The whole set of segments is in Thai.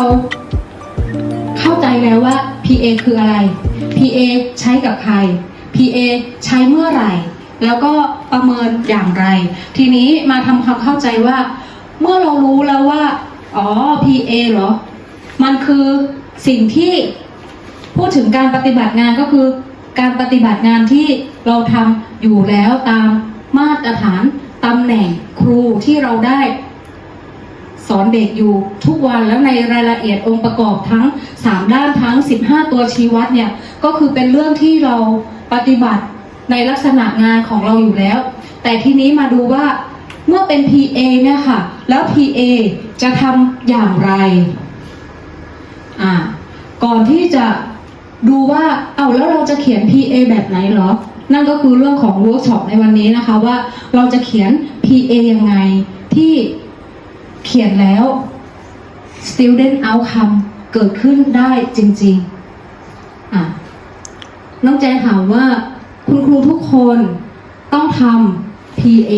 เราเข้าใจแล้วว่า PA คืออะไร PA ใช้กับใคร PA ใช้เมื่อไหร่ แล้วก็ประเมินอย่างไร ทีนี้มาทำความเข้าใจว่า เมื่อเรารู้แล้วว่า อ๋อ PA เหรอ มันคือสิ่งที่พูดถึงการปฏิบัติงานก็คือ การปฏิบัติงานที่เราทำอยู่แล้วตามมาตรฐานตำแหน่งครูที่เราได้ สอนเด็กอยู่ทุกวันแล้วในรายละเอียดองค์ประกอบทั้ง 3 ด้านทั้ง 15 ตัวชี้วัดเนี่ยก็คือเป็นเรื่องที่เราปฏิบัติในลักษณะงานของเราอยู่แล้ว แต่ทีนี้มาดูว่าเมื่อเป็น PA เนี่ยค่ะ แล้ว PA จะทำอย่างไรอ่าก่อนที่จะดูว่าเอาแล้วเราจะเขียน PA แบบไหนเหรอ นั่นก็คือเรื่องของเวิร์กช็อปในวันนี้นะคะว่าเราจะเขียน PA ยังไงที่ เขียนแล้ว student outcome เกิดขึ้นได้จริงๆอะน้องแจนถามว่า คุณครูทุกคนต้องทำ PA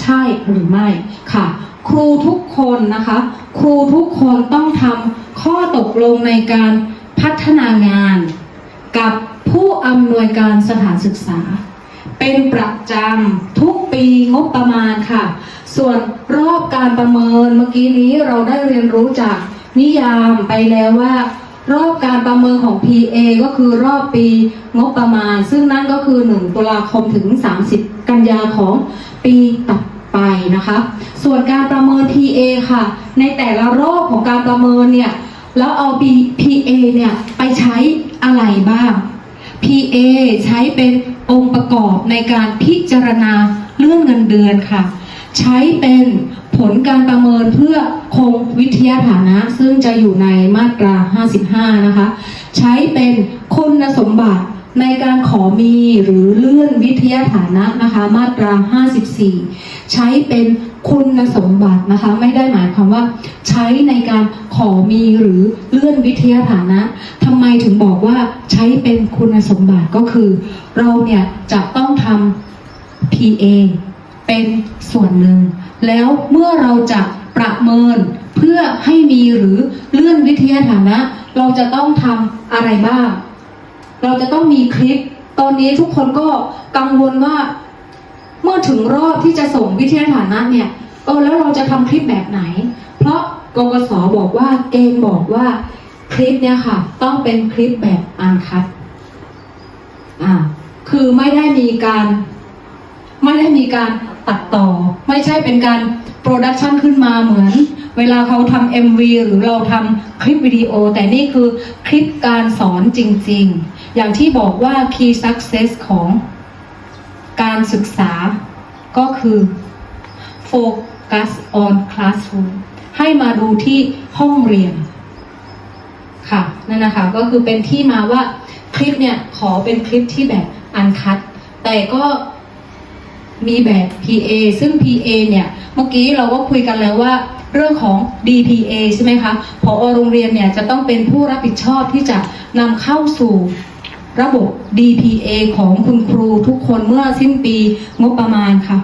ใช่หรือไม่ค่ะ ครูทุกคนนะคะ ครูทุกคนต้องทำข้อตกลงในการพัฒนางาน กับผู้อำนวยการสถานศึกษา เป็นประจำทุกปีงบประมาณค่ะ ส่วนรอบการประเมินเมื่อกี้นี้เราได้เรียนรู้จากนิยามไปแล้วว่า รอบการประเมินของ PA ก็คือรอบปีงบประมาณ ซึ่งนั่นก็คือ 1 ตุลาคมถึง 30 กันยาของปีต่อไปนะคะ ส่วนการประเมิน PA ค่ะ ในแต่ละรอบของการประเมินเนี่ยแล้วเอา P- PA เนี่ยไปใช้อะไรบ้าง PA ใช้เป็น องค์ประกอบในการพิจารณาเรื่องเงินเดือนค่ะ ใช้เป็นผลการประเมินเพื่อคงวิทยาฐานะ ซึ่งจะอยู่ในมาตรา 55 นะคะ ใช้เป็นคุณสมบัติ ในการขอมีหรือเลื่อนวิทยาฐานะนะคะมาตรา 54 ใช้เป็นคุณสมบัตินะคะไม่ได้หมายความว่า ใช้ในการขอมีหรือเลื่อนวิทยาฐานะทำไมถึงบอกว่าใช้เป็นคุณสมบัติก็คือ เราเนี่ยจะต้องทำ PA เป็นส่วนหนึ่ง แล้วเมื่อเราจะประเมินเพื่อให้มีหรือเลื่อนวิทยาฐานะ เราจะต้องทำอะไรบ้าง เราจะต้องมีคลิป ตอนนี้ทุกคนก็กังวลว่า เมื่อถึงรอบที่จะส่งวิทยาฐานะเนี่ยเออแล้วเราจะทำคลิปแบบไหน เพราะกกสบอกว่าเกณฑ์บอกว่าคลิปเนี่ยค่ะ ต้องเป็นคลิปแบบอันคัดอ่าคือไม่ได้มีการ ไม่ได้มีการตัดต่อ ไม่ใช่เป็นการโปรดักชันขึ้นมาเหมือน เวลาเขาทำ MV หรือเราทำคลิปวิดีโอ แต่นี่คือคลิปการสอนจริง ๆ อย่างที่บอกว่า key success ของการศึกษาก็คือ focus on classroom ให้มาดูที่ห้องเรียน ค่ะ นั่นนะคะ ก็คือเป็นที่มาว่าคลิปเนี่ย ขอเป็นคลิปที่แบบอันคัด แต่ก็มีแบบ PA ซึ่ง PA เนี่ย เมื่อกี้เราก็คุยกันแล้วว่า เรื่องของ DPA ใช่ไหมคะพอโรงเรียนเนี่ยจะต้องเป็นผู้รับผิดชอบที่จะนำเข้าสู่ ระบบ DPA ของคุณครูทุกคนเมื่อสิ้นปีงบประมาณค่ะ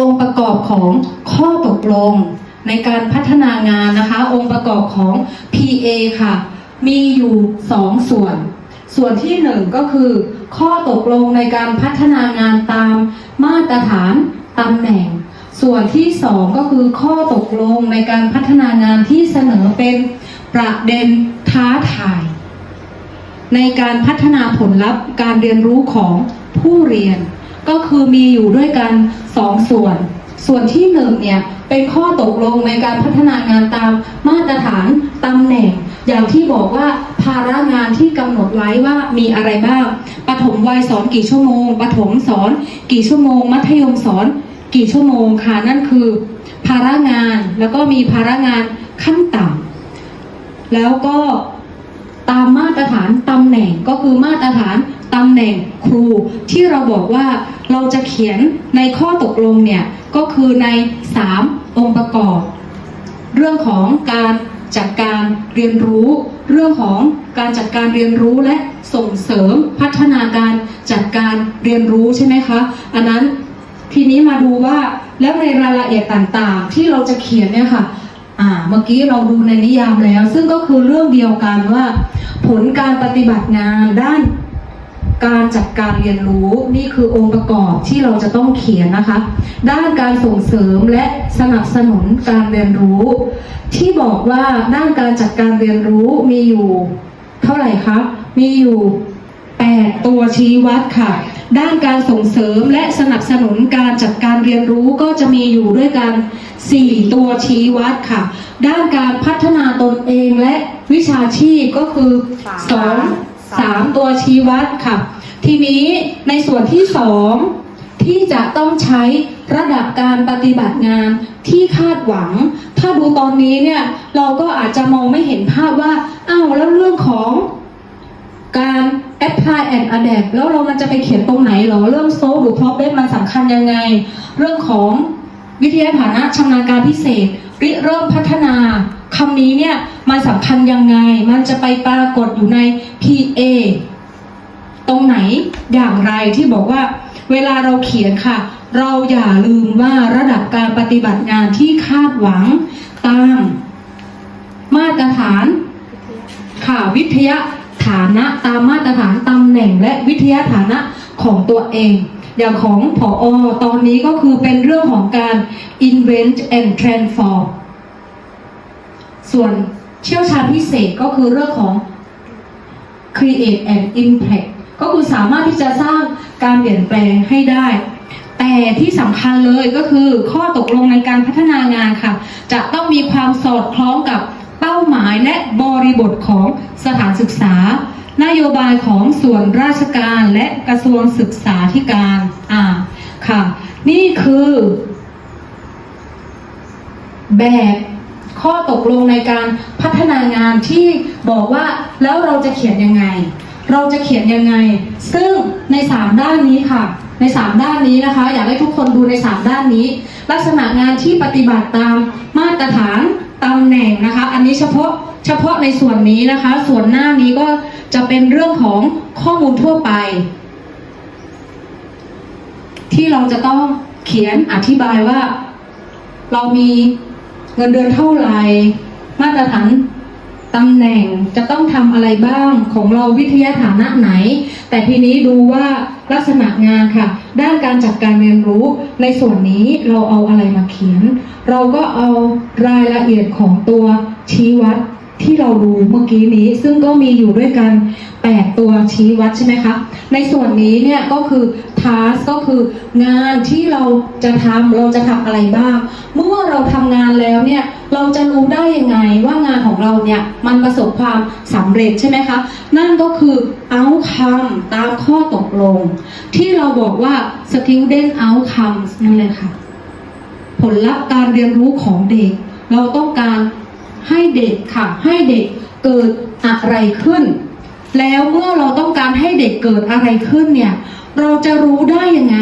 องค์ประกอบของข้อตกลงในการพัฒนางานนะคะ องค์ประกอบของ PA ค่ะ มีอยู่สองส่วน ส่วนที่หนึ่งก็คือ ข้อตกลงในการพัฒนางานตามมาตรฐานตำแหน่ง ส่วนที่สองก็คือข้อตกลงในการพัฒนางานที่เสนอเป็นประเด็นท้าทาย ในการพัฒนาผลลัพธ์การเรียนรู้ของผู้เรียน ก็คือมีอยู่ด้วยกันสองส่วน ส่วนที่หนึ่งเนี่ยเป็นข้อตกลงในการพัฒนางานตามมาตรฐานตำแหน่ง อย่างที่บอกว่าภาระงานที่กำหนดไว้ว่ามีอะไรบ้างปฐมวัยสอนกี่ชั่วโมงปฐมสอน กี่ชั่วโมง มัธยมสอน กี่ชั่วโมงค่ะนั่นคือ ภาระงานแล้วก็มีภาระงานขั้นต่ำแล้วก็ ตามมาตรฐานตำแหน่งก็คือมาตรฐานตำแหน่งครู ที่เราบอกว่าเราจะเขียนในข้อตกลงเนี่ยก็คือใน 3 องค์ประกอบ เรื่องของการจัดการเรียนรู้ เรื่องของการจัดการเรียนรู้และส่งเสริมพัฒนาการจัดการเรียนรู้ใช่ไหมคะอันนั้นทีนี้มาดูว่าแล้วในรายละเอียดต่างๆ ที่เราจะเขียนเนี่ยค่ะ อ่าเมื่อกี้เราดูในนิยามแล้ว ซึ่งก็คือเรื่องเดียวกันว่า ผลการปฏิบัติงานด้านการจัดการเรียนรู้นี่คือองค์ประกอบที่เราจะต้องเขียนนะคะ ด้านการส่งเสริมและสนับสนุนการเรียนรู้ ที่บอกว่าด้านการจัดการเรียนรู้มีอยู่ เท่าไหร่คะมีอยู่ 8 ตัวชี้วัดค่ะ ด้านการส่งเสริมและสนับสนุนการจัดการเรียนรู้ก็จะมีอยู่ด้วยกัน 4 ตัวชี้วัดค่ะ ด้านการพัฒนาตนเองและวิชาชีพก็คือสาม2 3 ตัวชี้วัดค่ะ ทีนี้ในส่วนที่ 2 ที่จะต้องใช้ระดับการปฏิบัติงานที่คาดหวัง ถ้าดูตอนนี้เนี่ยเราก็อาจจะมองไม่เห็นภาพว่าอ้าวแล้วเรื่องของการ apply and adapt แล้วเรามันจะไปเขียนตรงไหนหรอ เรื่อง solve หรือ problem มันสำคัญยังไง เรื่องของวิทยาฐานะชำนาญการพิเศษริเริ่มพัฒนาคำนี้เนี่ยมันสำคัญยังไง มันจะไปปรากฏอยู่ใน PA ตรงไหนอย่างไรที่บอกว่า เวลาเราเขียนค่ะ เราอย่าลืมว่าระดับการปฏิบัติงานที่คาดหวังตามมาตรฐานค่ะวิทยา ฐานะตามมาตรฐานตำแหน่งและวิทยาฐานะของตัวเอง อย่างของผออตอนนี้ก็คือเป็นเรื่องของการ invent and transform ส่วนเชี่ยวชาญพิเศษก็คือเรื่องของ create and impact ก็คือสามารถที่จะสร้างการเปลี่ยนแปลงให้ได้ แต่ที่สำคัญเลยก็คือข้อตกลงในการพัฒนางานค่ะ จะต้องมีความสอดคล้องกับ หมายและบริบทของสถานศึกษา นโยบายของส่วนราชการและกระทรวงศึกษาธิการอ่าค่ะ นี่คือ แบบข้อตกลงในการพัฒนางานที่บอกว่าแล้วเราจะเขียนยังไง เราจะเขียนยังไง ซึ่งใน 3 ด้านนี้ค่ะ ใน 3 ด้านนี้นะคะ อยากให้ทุกคนดูใน 3 ด้านนี้ ลักษณะงานที่ปฏิบัติตามมาตรฐาน ตำแหน่งนะคะ อันนี้เฉพาะเฉพาะในส่วนนี้นะคะ ส่วนหน้านี้ก็จะเป็นเรื่องของข้อมูลทั่วไป ที่เราจะต้องเขียนอธิบายว่า เรามีเงินเดือนเท่าไหร่มาตรฐาน ตำแหน่งจะต้องทำอะไรบ้างของเราวิทยาฐานะไหน แต่ทีนี้ดูว่าลักษณะงานค่ะ ด้านการจัดการเรียนรู้ในส่วนนี้เราเอาอะไรมาเขียน เราก็เอารายละเอียดของตัวชี้วัด ที่เราดูเมื่อกี้นี้ ซึ่งก็มีอยู่ด้วยกัน 8 ตัวชี้วัดใช่ไหมคะในส่วนนี้เนี่ยก็คือ task ก็คืองานที่เราจะทำเราจะทำอะไรบ้าง เมื่อเราทำงานแล้วเนี่ยเราจะรู้ได้ยังไงว่างานของเราเนี่ยมันประสบความสำเร็จใช่ไหมคะ นั่นก็คือ outcome ตามข้อตกลง ที่เราบอกว่า student outcomes นั่นเลยค่ะ ผลลัพธ์การเรียนรู้ของเด็ก เราต้องการ ให้เด็กค่ะ ให้เด็กเกิดอะไรขึ้น แล้วเมื่อเราต้องการให้เด็กเกิดอะไรขึ้นเนี่ย เราจะรู้ได้ยังไง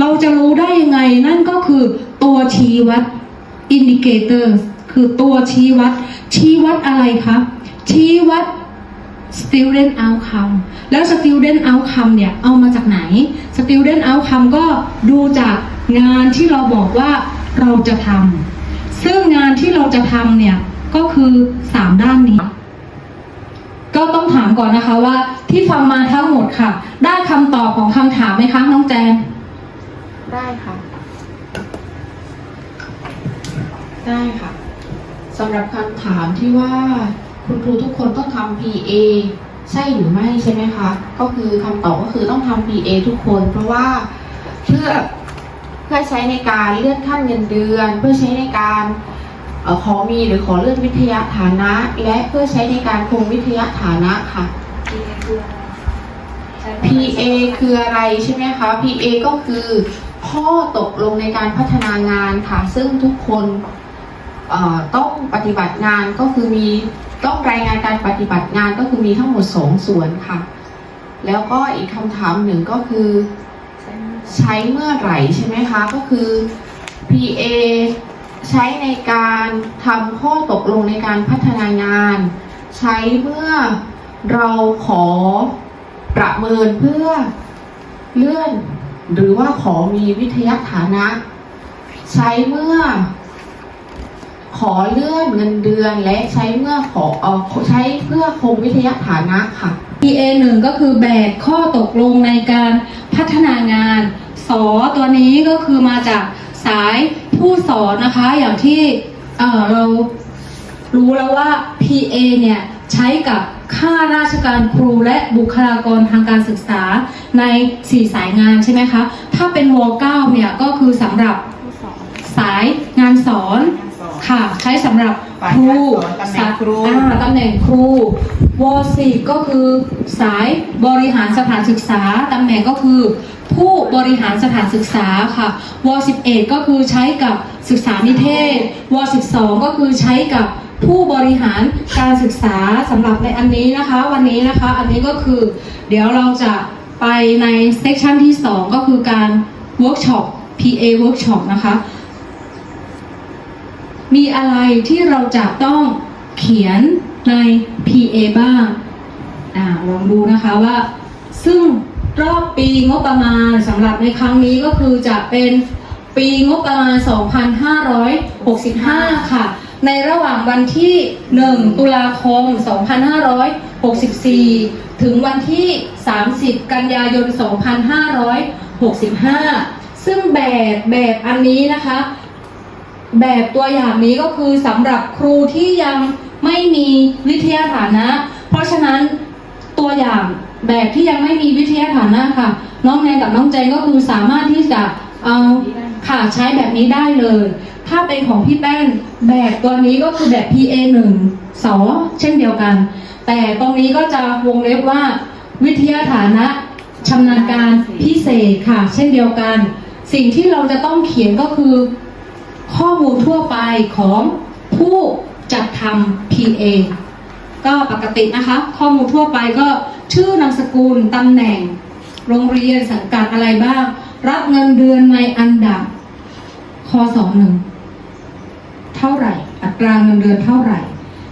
เราจะรู้ได้ยังไง นั่นก็คือตัวชี้วัด indicators คือตัวชี้วัด ชี้วัดอะไรคะชี้วัด student outcome แล้ว student outcome เนี่ย เอามาจากไหน student outcome ก็ดูจากงานที่เราบอกว่าเราจะทำซึ่งงานที่เราจะทำเนี่ย ก็คือ3ด้านนี้ ก็ต้องถามก่อนนะคะว่า ที่ฟังมาทั้งหมดค่ะ ได้คำตอบของคำถามไหมคะน้องแจนได้ค่ะ ได้ค่ะสำหรับคำถามที่ว่าคุณครูทุกคนต้องทำ PA ใช่หรือไม่ใช่ไหมคะ ก็คือคำตอบก็คือต้องทำ PA ทุกคน เพราะว่าเพื่อเพื่อใช้ในการเลื่อนขั้นเงินเดือน เพื่อใช้ในการ ขอมีหรือขอเลื่อนวิทยาฐานะ และเพื่อใช้ในการคงวิทยาฐานะค่ะ PA คืออะไรใช่ไหมคะ PA ก็คือข้อตกลงในการพัฒนางานค่ะ ซึ่งทุกคนเอ่อต้องปฏิบัติงานก็คือมีต้องรายงานการปฏิบัติงานก็คือมีทั้งหมดสองส่วนค่ะ แล้วก็อีกคำถามหนึ่งก็คือใช้เมื่อไหร่ใช่ไหมคะ ก็คือ PA ใช้ในการทำข้อตกลงในการพัฒนางาน ใช้เมื่อเราขอประเมินเพื่อเลื่อน หรือว่าขอมีวิทยาฐานะ ใช้เมื่อ ขอเลื่อนเงินเดือนและใช้เมื่อขอเอ่อใช้เพื่อคงวิทยาฐานะค่ะ PA หนึ่งก็คือแบบข้อตกลงในการพัฒนางานสอตัวนี้ก็คือมาจากสาย ผู้สอนนะคะ อย่างที่เเรารู้แล้วว่า PA เนี่ยใช้กับข้าราชการครูและบุคลากรทางการศึกษาใน4สายงานใช่ไหมคะ ถ้าเป็นว9เนี่ยก็คือสำหรับสายงานสอนค่ะ ใช้สำหรับครูสาสตำแหน่งครูตำแหน่งครูวสิก็คือสายบริหารสถานศึกษาตำแหน่งก็คือ ผู้บริหารสถานศึกษาค่ะว11 ก็คือใช้กับศึกษานิเทศว12 ก็คือใช้กับผู้บริหารการศึกษาสำหรับในอันนี้นะคะ วันนี้นะคะอันนี้ก็คือ เดี๋ยวเราจะไปในเซสชันที่ 2 ก็คือการเวิร์กช็อป PA Workshop นะคะ มีอะไรที่เราจะต้องเขียนใน PA บ้าง อ่าลองดูนะคะว่าซึ่ง รอบปีงบประมาณสำหรับในครั้งนี้ก็คือจะเป็นปีงบประมาณ 2565 ค่ะ ในระหว่างวันที่ 1 ตุลาคม 2564 ถึงวันที่ 30 กันยายน 2565 ซึ่งแบบแบบอันนี้นะคะ แบบตัวอย่างนี้ก็คือสำหรับครูที่ยังไม่มีวิทยาฐานะ เพราะฉะนั้นตัวอย่าง แบบที่ยังไม่มีวิทยาฐานะค่ะ น้องแนนกับน้องเจนก็คือสามารถที่จะเอาค่ะใช้แบบนี้ได้เลย ถ้าเป็นของพี่แป้นแบบตัวนี้ก็คือแบบ PA 1สอเช่นเดียวกัน แต่ตรงนี้ก็จะวงเล็บว่า วิทยาฐานะชำนาญการพิเศษค่ะ เช่นเดียวกัน สิ่งที่เราจะต้องเขียนก็คือ ข้อมูลทั่วไปของผู้จัดทำ PA ก็ปกตินะคะ ข้อมูลทั่วไปก็ ชื่อนามสกุลตำแหน่ง โรงเรียนสังกัดอะไรบ้าง รับเงินเดือนในอันดับคอสองหนึ่งเท่าไหร่ อัตราเงินเดือนเท่าไหร่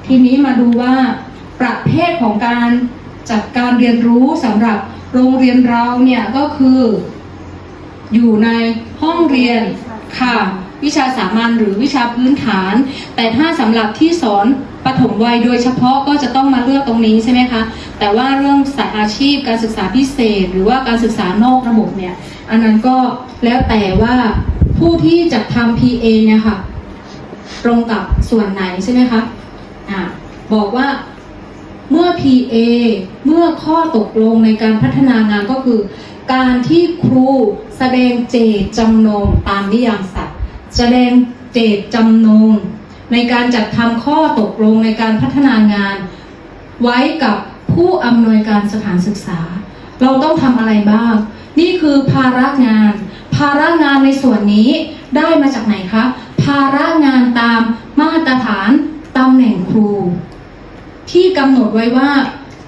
ทีนี้มาดูว่าประเภทของการจัดการเรียนรู้สำหรับโรงเรียนเราเนี่ยก็คือ อยู่ในห้องเรียนค่ะ วิชาสามัญหรือวิชาพื้นฐาน แต่ถ้าสำหรับที่สอน ปฐมวัยโดยเฉพาะก็จะต้องมาเลือกตรงนี้ใช่ไหมคะ แต่ว่าเรื่องสายอาชีพการศึกษาพิเศษ หรือว่าการศึกษานอกระบบเนี่ย อันนั้นก็แล้วแต่ว่าผู้ที่จะทำ PA เนี่ยค่ะ ตรงกับส่วนไหนใช่ไหมคะอ่าบอกว่าเมื่อ PA เมื่อข้อตกลงในการพัฒนางานก็คือ การที่ครูแสดงเจตจำนงตามนิยามศัพท์แสดงเจตจำนง ในการจัดทำข้อตกลงในการพัฒนางาน ไว้กับผู้อำนวยการสถานศึกษา เราต้องทำอะไรบ้าง นี่คือภาระงาน ภาระงานในส่วนนี้ได้มาจากไหนคะ ภาระงานตามมาตรฐานตำแหน่งครู ที่กำหนดไว้ว่า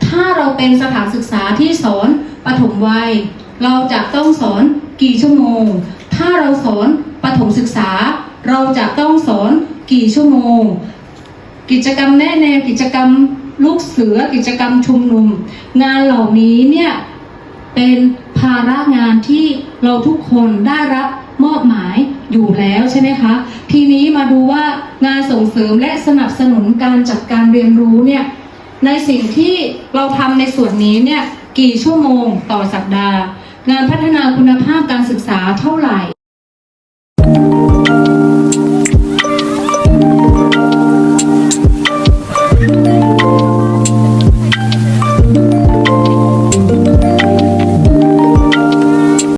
ถ้าเราเป็นสถานศึกษาที่สอนปฐมวัย เราจะต้องสอนกี่ชั่วโมง ถ้าเราสอนปฐมศึกษา เราจะต้องสอน กี่ชั่วโมง กิจกรรมแนะแนวกิจกรรมลูกเสือกิจกรรมชุมนุม งานเหล่านี้เนี่ยเป็นภาระงานที่เราทุกคนได้รับมอบหมายอยู่แล้วใช่ไหมคะ ทีนี้มาดูว่างานส่งเสริมและสนับสนุนการจัดการเรียนรู้เนี่ยในสิ่งที่เราทำในส่วนนี้เนี่ยกี่ชั่วโมงต่อสัปดาห์ งานพัฒนาคุณภาพการศึกษาเท่าไหร่